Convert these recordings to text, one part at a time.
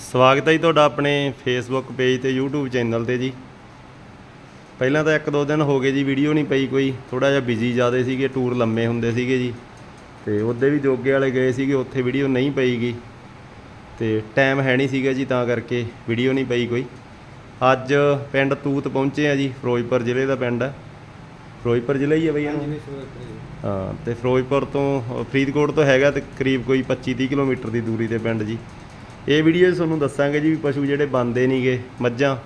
ਸਵਾਗਤ ਹੈ ਜੀ ਤੁਹਾਡਾ ਆਪਣੇ ਫੇਸਬੁੱਕ ਪੇਜ ਤੇ YouTube ਚੈਨਲ ਤੇ ਜੀ। ਪਹਿਲਾਂ ਤਾਂ ਇੱਕ ਦੋ ਦਿਨ ਹੋ ਗਏ ਜੀ ਵੀਡੀਓ ਨਹੀਂ ਪਈ ਕੋਈ। ਥੋੜਾ ਜਿਹਾ ਬਿਜ਼ੀ ਜ਼ਿਆਦੇ ਸੀਗੇ ਟੂਰ ਲੰਮੇ ਹੁੰਦੇ ਸੀਗੇ ਜੀ। ਤੇ ਉਹਦੇ ਵੀ ਜੋਗੇ ਵਾਲੇ ਗਏ ਸੀਗੇ ਉੱਥੇ ਵੀਡੀਓ ਨਹੀਂ ਪਈਗੀ ਤੇ ਟਾਈਮ ਹੈ ਨਹੀਂ ਸੀਗਾ ਜੀ ਤਾਂ ਕਰਕੇ ਵੀਡੀਓ ਨਹੀਂ ਪਈ ਕੋਈ। ਅੱਜ ਪਿੰਡ ਤੂਤ ਪਹੁੰਚੇ ਆ ਜੀ ਫਿਰੋਜ਼ਪੁਰ ਜ਼ਿਲ੍ਹੇ ਦਾ ਪਿੰਡ। ਹੈ ਫਿਰੋਜ਼ਪੁਰ ਜ਼ਿਲ੍ਹਾ ਹੀ ਹੈ ਬਈ ਇਹਨੂੰ? ਹਾਂ ਤੇ ਫਿਰੋਜ਼ਪੁਰ ਤੋਂ ਫਰੀਦਕੋਟ ਤੋਂ ਹੈਗਾ ਤੇ ਕਰੀਬ ਕੋਈ 25-30 ਕਿਲੋਮੀਟਰ ਦੀ ਦੂਰੀ ਤੇ ਪਿੰਡ ਜੀ। ਇਹ ਵੀਡੀਓ 'ਚ ਤੁਹਾਨੂੰ ਦੱਸਾਂਗੇ ਜੀ ਵੀ ਪਸ਼ੂ ਜਿਹੜੇ ਬੰਦੇ ਨਹੀਂਗੇ ਮੱਝਾਂ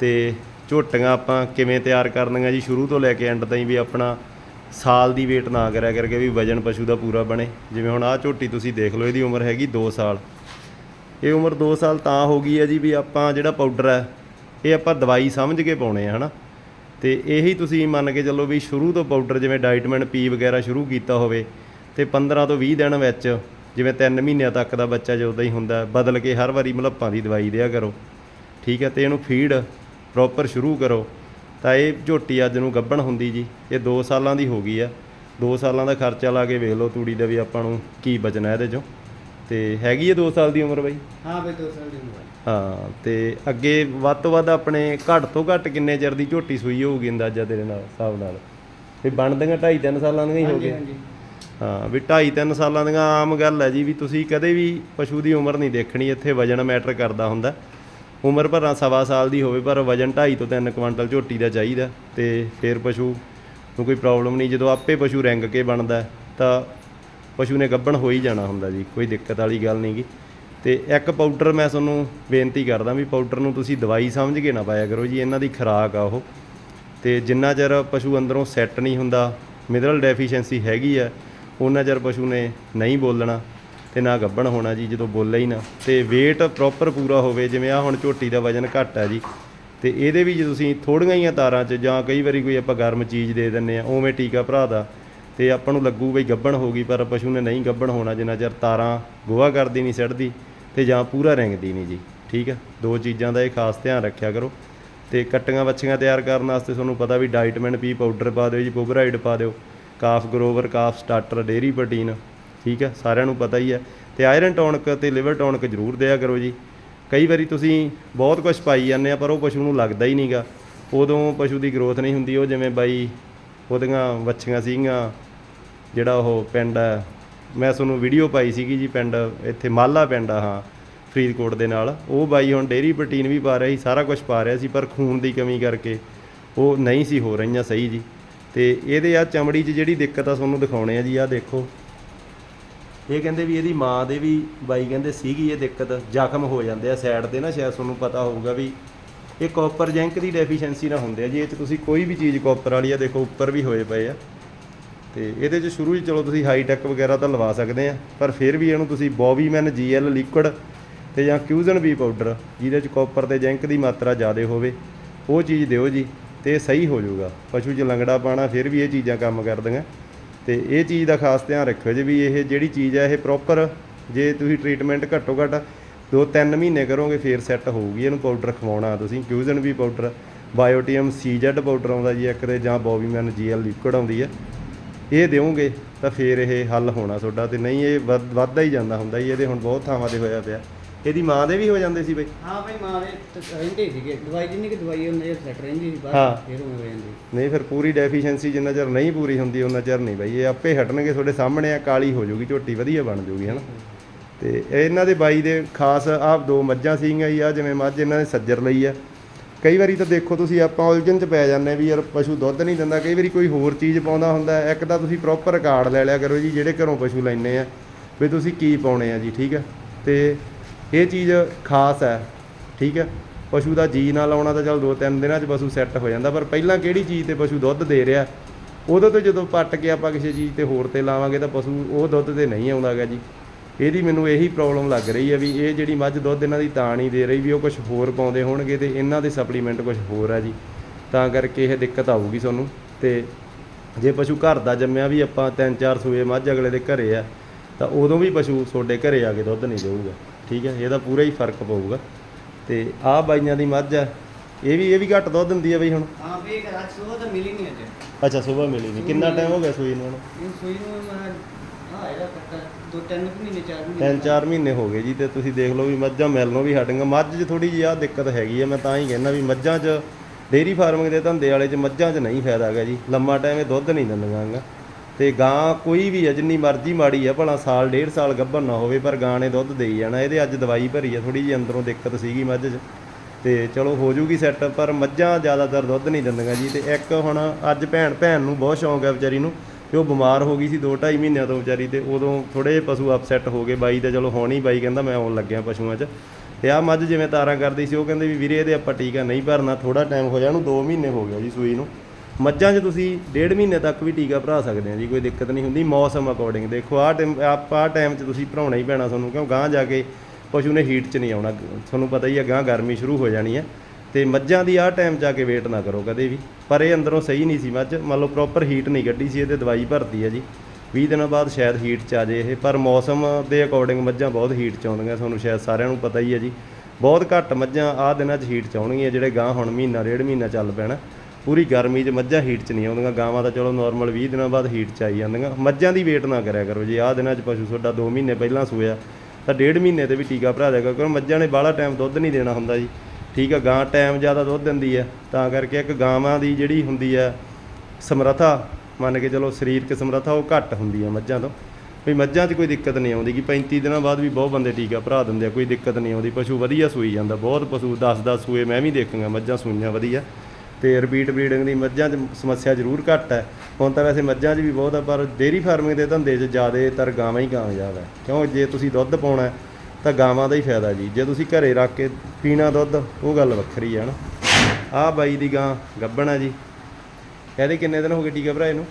ਤੇ ਝੋਟੀਆਂ ਆਪਾਂ ਕਿਵੇਂ ਤਿਆਰ ਕਰਨੀਆਂ ਜੀ, ਸ਼ੁਰੂ ਤੋਂ ਲੈ ਕੇ ਐਂਡ ਤਾਈਂ ਵੀ ਆਪਣਾ ਸਾਲ ਦੀ ਵੇਟ ਨਾ ਕਰਿਆ ਕਰਕੇ ਵੀ ਵਜਨ ਪਸ਼ੂ ਦਾ ਪੂਰਾ ਬਣੇ। ਜਿਵੇਂ ਹੁਣ ਆਹ ਝੋਟੀ ਤੁਸੀਂ ਦੇਖ ਲਓ, ਇਹਦੀ ਉਮਰ ਹੈਗੀ 2 ਸਾਲ। ਇਹ ਉਮਰ 2 ਸਾਲ ਤਾਂ ਹੋ ਗਈ ਹੈ ਜੀ ਵੀ ਆਪਾਂ ਜਿਹੜਾ ਪਾਊਡਰ ਹੈ, ਇਹ ਆਪਾਂ ਦਵਾਈ ਸਮਝ ਕੇ ਪਾਉਣੇ ਆ, ਹਨਾ। ਤੇ ਇਹੀ ਤੁਸੀਂ ਮੰਨ ਕੇ ਚੱਲੋ ਵੀ ਸ਼ੁਰੂ ਤੋਂ ਪਾਊਡਰ ਜਿਵੇਂ ਡਾਈਟਮੈਂਟ ਪੀ ਵਗੈਰਾ ਸ਼ੁਰੂ ਕੀਤਾ ਹੋਵੇ, ਤੇ 15 ਤੋਂ 20 ਦਿਨ ਵਿੱਚ ਜਿਵੇਂ 3 ਮਹੀਨਿਆਂ ਤੱਕ ਦਾ ਬੱਚਾ ਜਦੋਂ ਦਾ ਹੀ ਹੁੰਦਾ ਬਦਲ ਕੇ ਹਰ ਵਾਰੀ ਮਲੱਪਾਂ ਦੀ ਦਵਾਈ ਦਿਆ ਕਰੋ। ਠੀਕ ਹੈ ਤੇ ਇਹਨੂੰ ਫੀਡ ਪ੍ਰੋਪਰ ਸ਼ੁਰੂ ਕਰੋ। ਤਾਂ ਇਹ ਝੋਟੀ ਅੱਜ ਨੂੰ ਗੱਭਣ ਹੁੰਦੀ ਜੀ। ਇਹ 2 ਸਾਲਾਂ ਦੀ ਹੋ ਗਈ ਆ। 2 ਸਾਲਾਂ ਦਾ ਖਰਚਾ ਲਾ ਕੇ ਵੇਖ ਲਓ ਤੂੜੀ ਦਾ ਵੀ ਆਪਾਂ ਨੂੰ ਕੀ ਬਚਣਾ ਇਹਦੇ ਚੋਂ। ਤੇ ਹੈਗੀ ਹੈ 2 ਸਾਲ ਦੀ ਉਮਰ ਬਾਈ? ਹਾਂ ਬਈ ਦੋ ਸਾਲ ਦੀ ਉਮਰ ਹੈ। ਤੇ ਅੱਗੇ ਵੱਧ ਤੋਂ ਵੱਧ ਆਪਣੇ ਘੱਟ ਤੋਂ ਘੱਟ ਕਿੰਨੇ ਚਿਰ ਦੀ ਝੋਟੀ ਸੂਈ ਹੋਊਗੀ ਅੰਦਾਜ਼ਾ ਤੇਰੇ ਨਾਲ ਹਿਸਾਬ ਨਾਲ? ਵੀ ਬਣਦੀਆਂ 2.5 3 ਸਾਲਾਂ ਦੀਆਂ ਹੀ ਹੋ ਹਾਂਜੀ। ਹਾਂ, ਵੀ 2.5 3 ਸਾਲਾਂ ਦੀਆਂ ਆਮ ਗੱਲ ਹੈ ਜੀ, ਵੀ ਤੁਸੀਂ ਕਦੇ ਵੀ ਪਸ਼ੂ ਦੀ ਉਮਰ ਨਹੀਂ ਦੇਖਣੀ, ਇੱਥੇ ਵਜਨ ਮੈਟਰ ਕਰਦਾ ਹੁੰਦਾ। ਉਮਰ ਭਰਾਂ ਸਵਾ ਸਾਲ ਦੀ ਹੋਵੇ, ਪਰ ਵਜਨ 2.5 ਤੋਂ 3 ਕੁਇੰਟਲ ਝੋਟੀ ਦਾ ਚਾਹੀਦਾ, ਤੇ ਫਿਰ ਪਸ਼ੂ ਨੂੰ ਕੋਈ ਪ੍ਰੋਬਲਮ ਨਹੀਂ। ਜਦੋਂ ਆਪੇ ਪਸ਼ੂ ਰੰਗ ਕੇ ਬਣਦਾ, ਤਾਂ ਪਸ਼ੂ ਨੇ ਗੱਭਣ ਹੋ ਹੀ ਜਾਣਾ ਹੁੰਦਾ ਜੀ, ਕੋਈ ਦਿੱਕਤ ਵਾਲੀ ਗੱਲ ਨਹੀਂਗੀ ਤੇ ਇੱਕ ਪਾਊਡਰ ਮੈਂ ਤੁਹਾਨੂੰ ਬੇਨਤੀ ਕਰਦਾ ਵੀ ਪਾਊਡਰ ਨੂੰ ਤੁਸੀਂ ਦਵਾਈ ਸਮਝ ਕੇ ਨਾ ਪਾਇਆ ਕਰੋ ਜੀ, ਇਹਨਾਂ ਦੀ ਖੁਰਾਕ ਆ ਉਹ। ਤੇ ਜਿੰਨਾ ਚਿਰ ਪਸ਼ੂ ਅੰਦਰੋਂ ਸੈੱਟ ਨਹੀਂ ਹੁੰਦਾ ਮਿਨਰਲ ਡੈਫੀਸ਼ੀਐਂਸੀ ਹੈਗੀ ਆ ਉਹਨਾਂ ਚਿਰ ਪਸ਼ੂ ਨੇ ਨਹੀਂ ਬੋਲਣਾ ਤੇ ਨਾ ਗੱਭਣ ਹੋਣਾ ਜੀ, ਜਦੋਂ ਬੋਲੇ ਹੀ ਨਾ। ਤੇ weight ਪ੍ਰੋਪਰ ਪੂਰਾ ਹੋਵੇ, ਜਿਵੇਂ ਆ ਹੁਣ ਝੋਟੀ ਦਾ ਵਜਨ ਘੱਟ ਆ ਜੀ। ਤੇ ਇਹਦੇ ਵੀ ਜੇ ਤੁਸੀਂ ਥੋੜੀਆਂ ਹੀ ਤਾਰਾਂ 'ਚ ਜਾਂ ਕਈ ਵਾਰੀ ਕੋਈ ਆਪਾਂ ਗਰਮ ਚੀਜ਼ ਦੇ ਦਿੰਨੇ ਆ, ਉਵੇਂ ਟੀਕਾ ਭਰਾ ਦਾ, ਤੇ ਆਪਾਂ ਨੂੰ ਲੱਗੂ ਬਈ ਗੱਭਣ ਹੋ ਗਈ, ਪਰ ਪਸ਼ੂ ਨੇ ਨਹੀਂ ਗੱਭਣ ਹੋਣਾ, ਜਿੰਨਾ ਚਿਰ ਤਾਰਾਂ ਗੋਹਾ ਕਰਦੀ ਨਹੀਂ ਸੜਦੀ ਤੇ ਜਾਂ ਪੂਰਾ ਰਿੰਗਦੀ ਨਹੀਂ ਜੀ, ਠੀਕ ਹੈ ਦੋ ਚੀਜ਼ਾਂ ਦਾ ਇਹ ਖਾਸ ਧਿਆਨ ਰੱਖਿਆ ਕਰੋ। ਤੇ ਕੱਟੀਆਂ ਵੱਛੀਆਂ ਤਿਆਰ ਕਰਨ ਵਾਸਤੇ ਤੁਹਾਨੂੰ ਪਤਾ ਵੀ ਡਾਈਟਮੈਂਟ ਪੀ ਪਾਊਡਰ ਪਾ ਦਿਓ ਜੀ, ਪੋਗਰਾਈਡ ਪਾ ਦਿਓ। Calf grower, calf starter, dairy protein, ਠੀਕ ਹੈ, ਸਾਰਿਆਂ ਨੂੰ ਪਤਾ ਹੀ ਹੈ। ਤੇ ਆਇਰਨ ਟੌਨਿਕ ਤੇ ਲਿਵਰ ਟੌਨਿਕ ਜ਼ਰੂਰ ਦਿਆ ਕਰੋ ਜੀ। ਕਈ ਵਾਰੀ ਤੁਸੀਂ ਬਹੁਤ ਕੁਝ ਪਾਈ ਜਾਂਦੇ ਆ, ਪਰ ਉਹ ਪਸ਼ੂ ਨੂੰ ਲੱਗਦਾ ਹੀ ਨਹੀਂਗਾ। ਉਦੋਂ ਪਸ਼ੂ ਦੀ ਗਰੋਥ ਨਹੀਂ ਹੁੰਦੀ, ਉਹ ਜਿਵੇਂ ਬਾਈ ਉਹਦੀਆਂ ਵੱਛੀਆਂ ਸੀਗੀਆਂ, ਜਿਹੜਾ ਉਹ ਪਿੰਡ ਹੈ, ਮੈਂ ਤੁਹਾਨੂੰ ਵੀਡੀਓ ਪਾਈ ਸੀਗੀ ਜੀ ਪਿੰਡ, ਇੱਥੇ ਮਾਲਾ ਪਿੰਡ ਆ, ਹਾਂ, ਫਰੀਦਕੋਟ ਦੇ ਨਾਲ। ਉਹ ਬਾਈ ਹੁਣ ਡੇਰੀ ਪ੍ਰੋਟੀਨ ਵੀ ਪਾ ਰਿਹਾ ਸੀ, ਸਾਰਾ ਕੁਝ ਪਾ ਰਿਹਾ ਸੀ, ਪਰ ਖੂਨ ਦੀ ਕਮੀ ਕਰਕੇ ਉਹ ਨਹੀਂ ਸੀ ਹੋ ਰਹੀਆਂ ਸਹੀ ਜੀ। ਤੇ ਇਹਦੇ ਆ ਚਮੜੀ 'ਚ ਜਿਹੜੀ ਦਿੱਕਤ ਆ, ਤੁਹਾਨੂੰ ਦਿਖਾਉਣੇ ਆ ਜੀ ਆ ਦੇਖੋ। ਇਹ ਕਹਿੰਦੇ ਵੀ ਇਹਦੀ ਮਾਂ ਦੇ ਵੀ ਬਾਈ ਕਹਿੰਦੇ ਸੀਗੀ ਇਹ ਦਿੱਕਤ, ਜ਼ਖਮ ਹੋ ਜਾਂਦੇ ਆ ਸਾਈਡ ਤੇ ਨਾ, ਸ਼ਾਇਦ ਤੁਹਾਨੂੰ ਪਤਾ ਹੋਊਗਾ ਵੀ ਇਹ ਕਾਪਰ ਜ਼ਿੰਕ ਦੀ ਡੈਫੀਸ਼ੀਐਂਸੀ ਨਾ ਹੁੰਦੇ ਆ। ਜੀ ਇਹ 'ਚ ਤੁਸੀਂ ਕੋਈ ਵੀ ਚੀਜ਼ ਕਾਪਰ ਵਾਲੀ ਆ, ਦੇਖੋ ਉੱਪਰ ਵੀ ਹੋਏ ਪਏ ਆ। ਤੇ ਇਹਦੇ 'ਚ ਸ਼ੁਰੂ 'ਚ ਚਲੋ ਤੁਸੀਂ ਹਾਈ ਟੈਕ ਵਗੈਰਾ ਤਾਂ ਲਵਾ ਸਕਦੇ ਆ, ਪਰ ਫਿਰ ਵੀ ਇਹਨੂੰ ਤੁਸੀਂ ਬੋਬੀਮੈਨ ਜੀਐਲ ਲਿਕੁਇਡ ਤੇ ਜਾਂ ਕਿਊਜ਼ਨ ਬੀ ਪਾਊਡਰ ਜਿਹਦੇ 'ਚ ਕਾਪਰ ਤੇ ਜ਼ਿੰਕ ਦੀ ਮਾਤਰਾ ਜ਼ਿਆਦਾ ਹੋਵੇ, ਉਹ ਚੀਜ਼ ਦਿਓ ਜੀ। ਤੇ ਇਹ ਸਹੀ ਹੋ ਜਾਊਗਾ। ਪਸ਼ੂ 'ਚ ਲੰਗੜਾ ਪਾਣਾ ਫਿਰ ਵੀ ਇਹ ਚੀਜ਼ਾਂ ਕੰਮ ਕਰਦੀਆਂ। ਤੇ ਇਹ ਚੀਜ਼ ਦਾ ਖਾਸ ਧਿਆਨ ਰੱਖਿਓ ਜੀ ਵੀ ਇਹ ਜਿਹੜੀ ਚੀਜ਼ ਹੈ, ਇਹ ਪ੍ਰੋਪਰ ਜੇ ਤੁਸੀਂ ਟ੍ਰੀਟਮੈਂਟ ਘੱਟੋ ਘੱਟ 2-3 ਮਹੀਨੇ ਕਰੋਗੇ, ਫੇਰ ਸੈੱਟ ਹੋਊਗੀ। ਇਹਨੂੰ ਪਾਊਡਰ ਖਵਾਉਣਾ ਤੁਸੀਂ। ਕਿਊਜ਼ਨ ਵੀ ਪਾਊਡਰ ਬਾਇਓਟੀਐਮ ਸੀਜ਼ੈਡ ਪਾਊਡਰ ਆਉਂਦਾ ਜੀ ਇੱਕ ਤੇ, ਜਾਂ ਬੋਬੀਮੈਨ ਜੀਐਲ ਲਿਕੁਇਡ ਆਉਂਦੀ ਹੈ। ਇਹ ਦਿਓਗੇ ਤਾਂ ਫੇਰ ਇਹ ਹੱਲ ਹੋਣਾ ਤੁਹਾਡਾ। ਤੇ ਨਹੀਂ, ਇਹ ਵੱਧ- ਵੱਧਦਾ ਹੀ ਜਾਂਦਾ ਹੁੰਦਾ ਜੀ। ਇਹਦੇ ਹੁਣ ਬਹੁਤ ਥਾਵਾਂ ਤੇ ਹੋਇਆ ਪਿਆ। ਇਹਦੀ ਮਾਂ ਦੇ ਵੀ ਹੋ ਜਾਂਦੇ ਸੀ ਬਈ? ਹਾਂ ਬਈ ਮਾਂ ਦੇ ਤਾਂ ਰਹਿੰਦੇ ਸੀਗੇ। ਦਵਾਈ ਜਿੰਨੀ ਕਿ ਦਵਾਈ ਉਹਨਾਂ ਦੇ ਸੈੱਟ ਰਹਿੰਦੀ ਸੀ ਹਾਂ। ਬਾਅਦ ਫਿਰ ਉਵੇਂ ਹੋ ਜਾਂਦੀ। ਨਹੀਂ ਫਿਰ ਪੂਰੀ ਡੈਫੀਸ਼ੀਐਂਸੀ ਜਿੰਨਾ ਚਿਰ ਨਹੀਂ ਪੂਰੀ ਹੁੰਦੀ ਉਹਨਾਂ ਚਿਰ ਨਹੀਂ ਬਈ। ਇਹ ਆਪੇ ਹਟਣਗੇ ਤੁਹਾਡੇ ਸਾਹਮਣੇ ਆ ਕਾਲੀ ਹੋ ਜਾਊਗੀ ਝੋਟੀ ਵਧੀਆ ਬਣ ਜਾਊਗੀ ਹਨਾ? ਤੇ ਇਹਨਾਂ ਦੇ ਬਾਈ ਦੇ ਖਾਸ ਆਹ ਦੋ ਮੱਝਾਂ ਸੀਗੀਆਂ ਜੀ ਆ ਜਿਵੇਂ ਮੱਝ ਇਹਨਾਂ ਨੇ ਸੱਜਰ ਲਈ ਆ। ਕਈ ਵਾਰੀ ਤਾਂ ਦੇਖੋ ਤੁਸੀਂ ਆਪਾਂ ਉਲਝਣ ਚ ਪੈ ਜਾਂਦੇ ਵੀ ਯਾਰ ਪਸ਼ੂ ਦੁੱਧ ਨਹੀਂ ਦਿੰਦਾ। ਕਈ ਵਾਰੀ ਕੋਈ ਹੋਰ ਚੀਜ਼ ਪਾਉਂਦਾ ਹੁੰਦਾ ਹੈ। ਇੱਕ ਤਾਂ ਤੁਸੀਂ ਪ੍ਰੋਪਰ ਰਿਕਾਰਡ ਲੈ ਲਿਆ ਕਰੋ ਜੀ ਜਿਹੜੇ ਘਰੋਂ ਪਸ਼ੂ ਲੈਣੇ ਆ ਵੀ ਤੁਸੀਂ ਕੀ ਪਾਉਣੇ ਆ ਜੀ ਠੀਕ ਹੈ ਤੇ ਇਹ ਚੀਜ਼ ਖਾਸ ਹੈ, ਠੀਕ ਹੈ? ਪਸ਼ੂ ਦਾ ਜੀ ਨਾਲ ਆਉਣਾ ਤਾਂ ਚਲ ਦੋ ਤਿੰਨ ਦਿਨਾਂ 'ਚ ਪਸ਼ੂ ਸੈੱਟ ਹੋ ਜਾਂਦਾ, ਪਰ ਪਹਿਲਾਂ ਕਿਹੜੀ ਚੀਜ਼ ਤੇ ਪਸ਼ੂ ਦੁੱਧ ਦੇ ਰਿਹਾ? ਉਦੋਂ ਤੋਂ ਜਦੋਂ ਪੱਟ ਕੇ ਆਪਾਂ ਕਿਸੇ ਚੀਜ਼ ਤੇ ਹੋਰ ਤੇ ਲਾਵਾਂਗੇ ਤਾਂ ਪਸ਼ੂ ਉਹ ਦੁੱਧ ਤੇ ਨਹੀਂ ਆਉਂਦਾਗਾ ਜੀ। ਇਹਦੀ ਮੈਨੂੰ ਇਹੀ ਪ੍ਰੋਬਲਮ ਲੱਗ ਰਹੀ ਹੈ ਵੀ ਇਹ ਜਿਹੜੀ ਮੱਝ ਦੁੱਧ ਇਹਨਾਂ ਦੀ ਤਾਂ ਨਹੀਂ ਦੇ ਰਹੀ ਵੀ ਉਹ ਕੁਝ ਹੋਰ ਪਾਉਂਦੇ ਹੋਣਗੇ ਤੇ ਇਹਨਾਂ ਦੇ ਸਪਲੀਮੈਂਟ ਕੁਝ ਹੋਰ ਆ ਜੀ। ਤਾਂ ਕਰਕੇ ਇਹ ਦਿੱਕਤ ਆਊਗੀ ਤੁਹਾਨੂੰ ਤੇ ਜੇ ਪਸ਼ੂ ਘਰ ਦਾ ਜੰਮਿਆ ਵੀ ਆਪਾਂ ਤਿੰਨ ਚਾਰ ਸੂਏ ਮੱਝ ਅਗਲੇ ਦੇ ਘਰੇ ਆ, ਤਾਂ ਉਦੋਂ ਵੀ ਪਸ਼ੂ ਤੁਹਾਡੇ ਘਰੇ ਆ ਕੇ ਦੁੱਧ ਨਹੀਂ ਦੇਊਗਾ। ਠੀਕ ਹੈ ਇਹਦਾ ਪੂਰਾ ਹੀ ਫ਼ਰਕ ਪਊਗਾ। ਤੇ ਆਹ ਬਾਈਆਂ ਦੀ ਮੱਝ ਆ ਇਹ ਵੀ ਇਹ ਵੀ ਘੱਟ ਦੁੱਧ ਦਿੰਦੀ ਆ ਬਈ ਹੁਣ? ਹਾਂ ਬਈ ਇੱਕ ਰਾਤ ਸਵੇਰ ਤਾਂ ਮਿਲੀ ਨਹੀਂ ਅੱਜ। ਅੱਛਾ ਸਵੇਰ ਮਿਲੀ ਨਹੀਂ। ਕਿੰਨਾ ਟਾਈਮ ਹੋ ਗਿਆ ਸੂਈ ਨੂੰ ਹੁਣ? ਇਹ ਸੂਈ ਨੂੰ ਮੈਂ ਹਾਂ ਇਹਦਾ ਕੱਟਾ ਦੋ ਤਿੰਨ ਕੁ ਮਹੀਨੇ ਚਾਰ ਮਹੀਨੇ। ਤਿੰਨ ਚਾਰ ਮਹੀਨੇ ਹੋ ਗਏ ਜੀ ਤੇ ਤੁਸੀਂ ਦੇਖ ਲਓ ਵੀ ਮੱਝਾਂ ਮਿਲਣੋਂ ਵੀ ਹਟੀਆਂ ਮੱਝ 'ਚ ਥੋੜੀ ਜਿਹੀ ਆ ਦਿੱਕਤ ਹੈਗੀ ਆ ਮੈਂ ਤਾਂ ਹੀ ਕਹਿੰਦਾ ਵੀ ਮੱਝਾਂ 'ਚ ਡੇਅਰੀ ਫਾਰਮਿੰਗ ਦੇ ਧੰਦੇ ਵਾਲੇ 'ਚ ਮੱਝਾਂ 'ਚ ਨਹੀਂ ਫਾਇਦਾ ਹੈਗਾ ਜੀ। ਲੰਮਾ ਟਾਈਮ ਇਹ ਦੁੱਧ ਨਹੀਂ ਦਿੰਦੀਆਂ ਗਾ ਤੇ ਗਾਂ ਕੋਈ ਵੀ ਆ, ਜਿੰਨੀ ਮਰਜ਼ੀ ਮਾੜੀ ਆ, ਭਲਾ ਸਾਲ ਡੇਢ ਸਾਲ ਗੱਭਰ ਨਾ ਹੋਵੇ, ਪਰ ਗਾਂ ਨੇ ਦੁੱਧ ਦੇਈ ਜਾਣਾ। ਇਹਦੇ ਅੱਜ ਦਵਾਈ ਭਰੀ ਹੈ ਥੋੜੀ ਜਿਹੀ ਅੰਦਰੋਂ ਦਿੱਕਤ ਸੀਗੀ ਮੱਝ 'ਚ। ਤੇ ਚਲੋ ਹੋ ਜੂਗੀ ਸੈੱਟ, ਪਰ ਮੱਝਾਂ ਜ਼ਿਆਦਾਤਰ ਦੁੱਧ ਨਹੀਂ ਦਿੰਦੀਆਂ ਜੀ। ਤੇ ਇੱਕ ਹੁਣ ਅੱਜ ਭੈਣ ਭੈਣ ਨੂੰ ਬਹੁਤ ਸ਼ੌਂਕ ਹੈ ਵਿਚਾਰੀ ਨੂੰ, ਤੇ ਉਹ ਬਿਮਾਰ ਹੋ ਗਈ ਸੀ 2.5 ਮਹੀਨਿਆਂ ਤੋਂ ਵਿਚਾਰੀ, ਤੇ ਉਦੋਂ ਥੋੜੇ ਜਿਹੇ ਪਸ਼ੂ ਅਪਸੈਟ ਹੋ ਗਏ। ਬਾਈ ਤੇ ਚਲੋ ਹੁਣ ਹੀ ਬਾਈ ਕਹਿੰਦਾ, ਮੈਂ ਆਉਣ ਲੱਗਿਆ ਪਸ਼ੂਆਂ 'ਚ। ਤੇ ਆ ਮੱਝ ਜਿਵੇਂ ਤਾਰਾਂ ਕਰਦੀ ਸੀ, ਉਹ ਕਹਿੰਦੇ ਵੀ ਵੀਰੇ ਇਹਦੇ ਆਪਾਂ ਟੀਕਾ ਨਹੀਂ ਭਰਨਾ ਥੋੜਾ ਟਾਈਮ ਹੋ ਜਾ ਉਹਨੂੰ 2 ਮਹੀਨੇ ਹੋ ਗਿਆ ਜੀ ਸੂਈ ਨੂੰ। ਮੱਝਾਂ 'ਚ ਤੁਸੀਂ ਡੇਢ ਮਹੀਨੇ ਤੱਕ ਵੀ ਟੀਕਾ ਭਰਾ ਸਕਦੇ ਆ ਜੀ, ਕੋਈ ਦਿੱਕਤ ਨਹੀਂ ਹੁੰਦੀ, ਮੌਸਮ ਅਕੋਰਡਿੰਗ ਦੇਖੋ, ਆਹ ਟਾਈਮ ਆਪਾਂ ਟਾਈਮ 'ਚ ਤੁਸੀਂ ਭਰਾਉਣਾ ਹੀ ਪੈਣਾ ਤੁਹਾਨੂੰ, ਕਿਉਂ ਗਾਂ ਜਾ ਕੇ ਪਸ਼ੂ ਨੇ ਹੀਟ 'ਚ ਨਹੀਂ ਆਉਣਾ, ਤੁਹਾਨੂੰ ਪਤਾ ਹੀ ਹੈ ਗਾਂ ਗਰਮੀ ਸ਼ੁਰੂ ਹੋ ਜਾਣੀ ਹੈ ਤੇ ਮੱਝਾਂ ਦੀ ਆਹ ਟਾਈਮ ਜਾ ਕੇ ਵੇਟ ਨਾ ਕਰੋ ਕਦੇ ਵੀ, ਪਰ ਇਹ ਅੰਦਰੋਂ ਸਹੀ ਨਹੀਂ ਸੀ ਮੱਝ, ਮੰਨ ਲਓ ਪ੍ਰੋਪਰ ਹੀਟ ਨਹੀਂ ਕੱਢੀ ਸੀ, ਇਹਦੇ ਦਵਾਈ ਭਰਤੀ ਹੈ ਜੀ। 20 ਦਿਨਾਂ ਬਾਅਦ ਸ਼ਾਇਦ ਹੀਟ 'ਚ ਆ ਜੇ ਇਹ, ਪਰ ਮੌਸਮ ਦੇ ਅਕੋਰਡਿੰਗ ਮੱਝਾਂ ਬਹੁਤ ਹੀਟ 'ਚ ਆਉਂਦੀਆਂ, ਤੁਹਾਨੂੰ ਸ਼ਾਇਦ ਸਾਰਿਆਂ ਨੂੰ ਪਤਾ ਹੀ ਹੈ ਜੀ। ਬਹੁਤ ਘੱਟ ਮੱਝਾਂ ਆਹ ਦਿਨਾਂ 'ਚ ਹੀਟ 'ਚ ਆਉਣਗੀਆਂ, ਜਿਹੜੇ ਗਾਂ ਹੁਣ ਮਹੀਨਾ, ਡੇਢ ਮਹੀਨਾ ਚੱਲ ਪੈਣਾ। ਪੂਰੀ ਗਰਮੀ 'ਚ ਮੱਝਾਂ ਹੀਟ 'ਚ ਨਹੀਂ ਆਉਂਦੀਆਂ, ਗਾਵਾਂ ਤਾਂ ਚਲੋ ਨਾਰਮਲ 20 ਦਿਨਾਂ ਬਾਅਦ ਹੀਟ 'ਚ ਆਈ ਜਾਂਦੀਆਂ। ਮੱਝਾਂ ਦੀ ਵੇਟ ਨਾ ਕਰਿਆ ਕਰੋ ਜੀ, ਆਹ ਦਿਨਾਂ 'ਚ ਪਸ਼ੂ ਤੁਹਾਡਾ 2 ਮਹੀਨੇ ਪਹਿਲਾਂ ਸੂਇਆ, ਤਾਂ ਡੇਢ ਮਹੀਨੇ ਤੇ ਵੀ ਟੀਕਾ ਭਰਾ ਦਿਆ ਕਰੋ ਮੱਝਾਂ ਨੇ ਬਾਹਲਾ ਟਾਈਮ ਦੁੱਧ ਨਹੀਂ ਦੇਣਾ ਹੁੰਦਾ ਜੀ। ਠੀਕ ਆ, ਗਾਂ ਟਾਈਮ ਜ਼ਿਆਦਾ ਦੁੱਧ ਦਿੰਦੀ ਹੈ ਤਾਂ ਕਰਕੇ ਇੱਕ ਗਾਵਾਂ ਦੀ ਜਿਹੜੀ ਹੁੰਦੀ ਹੈ ਸਮਰੱਥਾ, ਮੰਨ ਕੇ ਚਲੋ ਸਰੀਰਕ ਸਮਰੱਥਾ ਉਹ ਘੱਟ ਹੁੰਦੀ ਹੈ ਮੱਝਾਂ ਤੋਂ। ਵੀ ਮੱਝਾਂ 'ਚ ਕੋਈ ਦਿੱਕਤ ਨਹੀਂ ਆਉਂਦੀ ਕਿ 35 ਦਿਨਾਂ ਬਾਅਦ ਵੀ ਬਹੁਤ ਬੰਦੇ ਟੀਕਾ ਭਰਾ ਦਿੰਦੇ ਆ, ਕੋਈ ਦਿੱਕਤ ਨਹੀਂ ਆਉਂਦੀ, ਪਸ਼ੂ ਵਧੀਆ ਸੂਈ ਜਾਂਦਾ, ਬਹੁਤ ਪਸ਼ੂ 10-10 ਸੂਏ ਮੈਂ ਵੀ ਦੇਖਾਂਗਾ, ਮੱਝਾਂ ਸੂਈਆਂ ਵਧੀਆ। ਤੇ ਰਿਪੀਟ ਬਰੀਡਿੰਗ ਦੀ ਮੱਝਾਂ 'ਚ ਸਮੱਸਿਆ ਜ਼ਰੂਰ ਘੱਟ ਹੈ। ਹੁਣ ਤਾਂ ਵੈਸੇ ਮੱਝਾਂ 'ਚ ਵੀ ਬਹੁਤ ਆ ਪਰ ਡੇਅਰੀ ਫਾਰਮਿੰਗ ਦੇ ਧੰਦੇ 'ਚ ਜ਼ਿਆਦਾਤਰ ਗਾਵਾਂ ਹੀ ਕਾਮਯਾਬ ਹੈ। ਕਿਉਂ? ਜੇ ਤੁਸੀਂ ਦੁੱਧ ਪਾਉਣਾ ਤਾਂ ਗਾਵਾਂ ਦਾ ਹੀ ਫਾਇਦਾ ਜੀ। ਜੇ ਤੁਸੀਂ ਘਰੇ ਰੱਖ ਕੇ ਪੀਣਾ ਦੁੱਧ ਉਹ ਗੱਲ ਵੱਖਰੀ ਹੈ ਨਾ। ਆਹ ਬਾਈ ਦੀ ਗਾਂ ਗੱਬਣ ਆ ਜੀ। ਇਹਦੇ ਕਿੰਨੇ ਦਿਨ ਹੋ ਗਏ ਟੀਕਾ ਭਰਾਏ ਨੂੰ?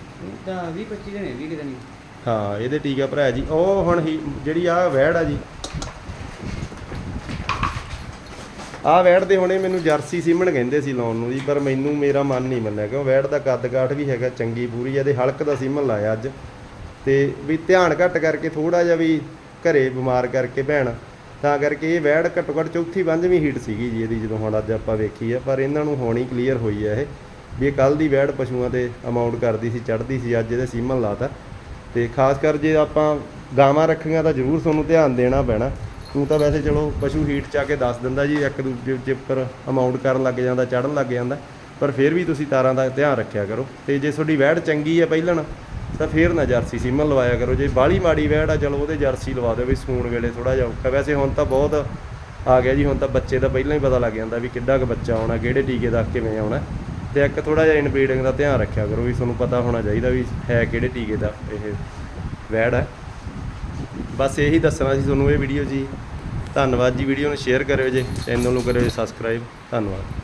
ਤਾਂ 20 25 ਦਿਨ ਹੈ 20 ਕਿਤੇ ਨਹੀਂ। ਹਾਂ ਇਹਦੇ ਟੀਕਾ ਭਰਾਇਆ ਜੀ। ਉਹ ਹੁਣ ਹੀ ਜਿਹੜੀ ਆ ਵੈੜ ਆ ਜੀ ਆ ਵੈੜ ਦੇ ਹੁਣੇ ਮੈਨੂੰ ਜਰਸੀ ਸੀਮਣ ਕਹਿੰਦੇ ਸੀ ਲਾਉਣ ਨੂੰ ਜੀ, ਪਰ ਮੈਨੂੰ ਮੇਰਾ ਮਨ ਨਹੀਂ ਮੰਨਿਆ, ਕਿਉਂ ਵੈੜ ਦਾ ਕੱਦ ਕਾਠ ਵੀ ਹੈਗਾ ਚੰਗੀ ਪੂਰੀ, ਇਹਦੇ ਹਲਕ ਦਾ ਸੀਮਣ ਲਾਇਆ ਅੱਜ। ਤੇ ਵੀ ਧਿਆਨ ਘੱਟ ਕਰਕੇ ਥੋੜਾ ਜਿਹਾ ਵੀ ਘਰੇ ਬਿਮਾਰ ਕਰਕੇ ਭੈਣ, ਤਾਂ ਕਰਕੇ ਇਹ ਵੈੜ ਘੱਟੋ ਘੱਟ ਚੌਥੀ ਪੰਜਵੀਂ ਹੀਟ ਸੀਗੀ ਜੀ ਇਹਦੀ ਜਦੋਂ ਹੁਣ ਅੱਜ ਆਪਾਂ ਵੇਖੀ ਆ, ਪਰ ਇਹਨਾਂ ਨੂੰ ਹੋਣੀ ਕਲੀਅਰ ਹੋਈ ਹੈ ਇਹ, ਵੀ ਇਹ ਕੱਲ ਦੀ ਵੈੜ ਪਸ਼ੂਆਂ ਤੇ ਅਮਾਉਂਟ ਕਰਦੀ ਸੀ, ਚੜ੍ਹਦੀ ਸੀ, ਅੱਜ ਇਹਦੇ ਸੀਮਨ ਲਾਤਾ। ਤੇ ਖਾਸ ਕਰ ਜੇ ਆਪਾਂ ਗਾਵਾਂ ਰੱਖੀਆਂ ਤਾਂ ਜ਼ਰੂਰ ਤੁਹਾਨੂੰ ਧਿਆਨ ਦੇਣਾ ਪੈਣਾ। ਤੂੰ ਤਾਂ ਵੈਸੇ ਚਲੋ ਪਸ਼ੂ ਹੀਟ ਚ ਆ ਕੇ ਦੱਸ ਦਿੰਦਾ ਜੀ, ਇੱਕ ਦੂਜੇ ਉੱਤੇ ਉੱਪਰ ਅਮਾਉਂਟ ਕਰਨ ਲੱਗ ਜਾਂਦਾ ਚੜਨ ਲੱਗ ਜਾਂਦਾ, ਪਰ ਫਿਰ ਵੀ ਤੁਸੀਂ ਤਾਰਾਂ ਦਾ ਧਿਆਨ ਰੱਖਿਆ ਕਰੋ ਤੇ ਜੇ ਤੁਹਾਡੀ ਵੈੜ ਚੰਗੀ ਹੈ ਪਹਿਲਣ ਤਾਂ ਫਿਰ ਨਾ ਜਰਸੀ ਸੀਮਨ ਲਵਾਇਆ ਕਰੋ। ਜੇ ਬਾਹਲੀ ਮਾੜੀ ਵੈੜ ਆ, ਚਲੋ ਉਹਦੇ ਜਰਸੀ ਲਵਾ ਦਿਓ ਵੀ ਸੂਣ ਵੇਲੇ ਥੋੜਾ ਜਿਹਾ ਔਖਾ। ਵੈਸੇ ਹੁਣ ਤਾਂ ਬਹੁਤ ਆ ਗਿਆ ਜੀ, ਹੁਣ ਤਾਂ ਬੱਚੇ ਦਾ ਪਹਿਲਾਂ ਹੀ ਪਤਾ ਲੱਗ ਜਾਂਦਾ ਵੀ ਕਿੱਡਾ ਕੁ ਬੱਚਾ ਆਉਣਾ, ਕਿਹੜੇ ਟੀਕੇ ਦਾ ਕਿਵੇਂ ਆਉਣਾ। ਤੇ ਇੱਕ ਥੋੜਾ ਜਿਹਾ ਇਨਬਰੀਡਿੰਗ ਦਾ ਧਿਆਨ ਰੱਖਿਆ ਕਰੋ ਵੀ ਤੁਹਾਨੂੰ ਪਤਾ ਹੋਣਾ ਚਾਹੀਦਾ ਵੀ ਹੈ ਕਿਹੜੇ ਟੀਕੇ ਦਾ ਇਹ ਵੈੜ ਹੈ ਬਸ ਇਹੀ ਦੱਸਣਾ ਸੀ ਤੁਹਾਨੂੰ ਇਹ ਵੀਡੀਓ ਜੀ। ਧੰਨਵਾਦ ਜੀ ਵੀਡੀਓ ਨੂੰ ਸ਼ੇਅਰ ਕਰਿਓ ਜੇ ਚੈਨਲ ਨੂੰ ਕਰਿਓ ਸਬਸਕ੍ਰਾਈਬ ਧੰਨਵਾਦ।